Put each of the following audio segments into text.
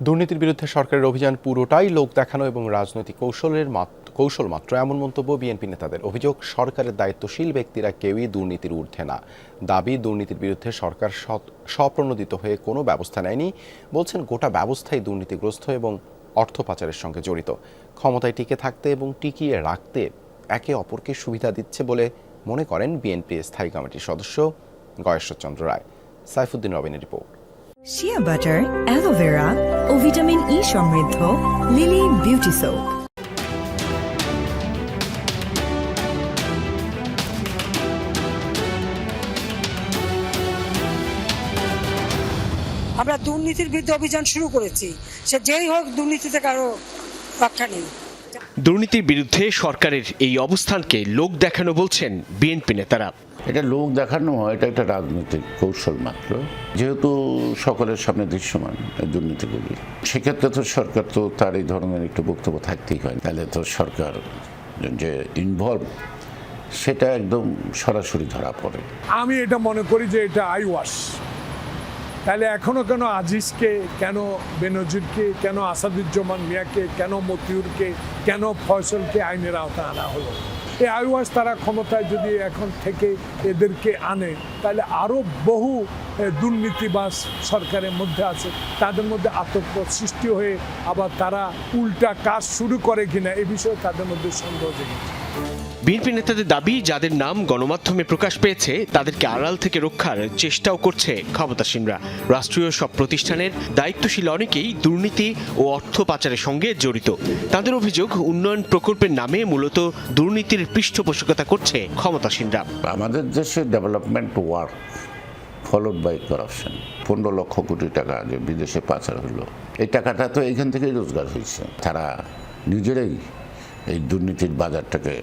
দুর্নীতির বিরুদ্ধে সরকারের অভিযান পুরোটাই লোক দেখানো এবং রাজনৈতিক কৌশলের কৌশল মাত্র। এমন মন্তব্য বিএনপি নেতাদের। অভিযোগ, সরকারের দায়িত্বশীল ব্যক্তিরা কেউই দুর্নীতির ঊর্ধ্বে না। দাবি, দুর্নীতির বিরুদ্ধে সরকার স্বপ্রণোদিত হয়ে কোনো ব্যবস্থা নেয়নি, বলছেন গোটা ব্যবস্থাই দুর্নীতিগ্রস্ত এবং অর্থ পাচারের সঙ্গে জড়িত। ক্ষমতায় টিকে থাকতে এবং টিকিয়ে রাখতে একে অপরকে সুবিধা দিচ্ছে বলে মনে করেন বিএনপি স্থায়ী কমিটির সদস্য Gayeshwarchandra Roy. Saifuddin রবিনের report. Shea butter aloe vera ও ভিটামিন ই সমৃদ্ধ লিলি বিউটি সোপ আমরা দুর্নীতির বিরুদ্ধে অভিযান শুরু করেছি। সে যেই হোক দুর্নীতিতে কারও রক্ষা নেই দুর্নীতির বিরুদ্ধে সরকারের এই অবস্থানকে লোক দেখানো বলছেন বিএনপি নেতারা। এটা লোক দেখানো হয়, এটা একটা রাজনৈতিক কৌশল মাত্র। যেহেতু সকলের সামনে দৃশ্যমান দুর্নীতিগুলি। সেক্ষেত্রে তো সরকার তো তার এই ধরনের একটু বক্তব্য থাকতেই হয়। তাহলে তো সরকার যে ইনভলভ সেটা একদম সরাসরি ধরা পড়ে। আমি এটা মনে করি যে এটা আই ওয়াশ তাহলে এখনও কেন আজিজকে, কেন বেনজিরকে, কেন আসাদুজ্জামান মিয়াকে, কেন মতিউরকে, কেন ফয়সলকে আইনের আওতায় আনা হলো? এই আই ওয়াশ তারা ক্ষমতায় যদি এখন থেকে এদেরকে আনে, তাহলে আরও বহু দুর্নীতিবাস সরকারের মধ্যে আছে। তাদের মধ্যে আতঙ্ক সৃষ্টি হয়ে আবার তারা উল্টা কাজ শুরু করে কিনা, এ বিষয়ে তাদের মধ্যে সন্দেহ জেগেছে। বিএনপি নেতাদের দাবি, যাদের নাম গণমাধ্যমে প্রকাশ পেয়েছে, তাদেরকে আড়াল থেকে রক্ষার চেষ্টাও করছে ক্ষমতাসীনরা। রাষ্ট্রীয় সব প্রতিষ্ঠানের দায়িত্বশীল অনেকেই দুর্নীতি ও অর্থ পাচারের সঙ্গে জড়িত। তাদের অভিযোগ, উন্নয়ন প্রকল্পের নামে মূলত দুর্নীতির পৃষ্ঠপোষকতা করছে ক্ষমতাসীনরা। আমাদের দেশে development work followed by corruption পনেরো লক্ষ কোটি টাকা যে বিদেশে পাচার হলো, এই টাকাটা তো এখান থেকেই রোজগার হয়েছে। তারা নিজেরাই এই দুর্নীতির বাজারটাকে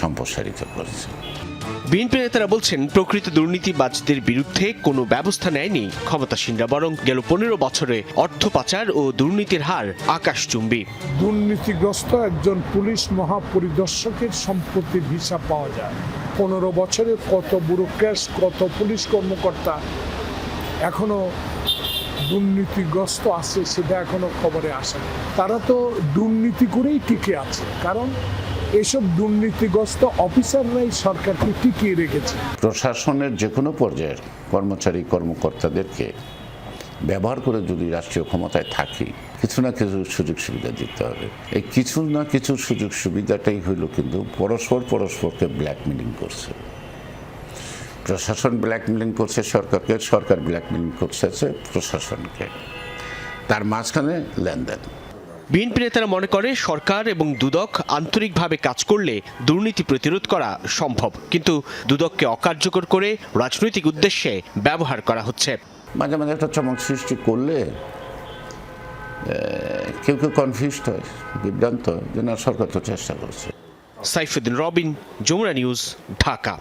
সম্প্রসারিত করেছে। বিএনপি নেতারা বলছেন প্রকৃত দুর্নীতিবাজদের বিরুদ্ধে কোনো ব্যবস্থা নেয়নি। ক্ষমতাসীনরা বরং গেল পনেরো বছরে অর্থ পাচার ও দুর্নীতির হার আকাশচুম্বী। দুর্নীতিগ্রস্ত একজন পুলিশ মহাপরিদর্শকের সম্পত্তির হিসাব পাওয়া যায়। পনেরো বছরে কত ব্যুরোক্র্যাট কত পুলিশ কর্মকর্তা এখনও দুর্নীতিগ্রস্ত আছে সেটা এখনও খবরে আসে তারা তো দুর্নীতি করেই টিকে আছে, কারণ এসব দুর্নীতিগ্রস্ত অফিসাররাই সরকারকে টিকিয়ে রেখেছে। প্রশাসনের যে কোনো পর্যায়ের কর্মচারী কর্মকর্তাদেরকে ব্যবহার করে যদি রাষ্ট্রীয় ক্ষমতায় থাকি, কিছু না কিছু সুযোগ সুবিধা দিতে হবে। এই কিছু না কিছু সুযোগ সুবিধাটাই হইল কিন্তু পরস্পর পরস্পরকে ব্ল্যাকমেলিং করছে। প্রশাসন ব্ল্যাকমেলিং করছে সরকারকে সরকার ব্ল্যাকমেলিং করছে প্রশাসনকে। তার মাঝখানে লেনদেন। বিএনপি নেতারা মনে করে সরকার এবং দুদক আন্তরিকভাবে কাজ করলে দুর্নীতি প্রতিরোধ করা সম্ভব কিন্তু দুদককে অকার্যকর করে রাজনৈতিক উদ্দেশ্যে ব্যবহার করা হচ্ছে। মাঝে মাঝে একটা চমক সৃষ্টি করলে কেউ কেউ কনফিউজড হয় বিভ্রান্ত যে না সরকার তো চেষ্টা করছে। সাইফুদ্দিন রবিন যমুনা নিউজ ঢাকা।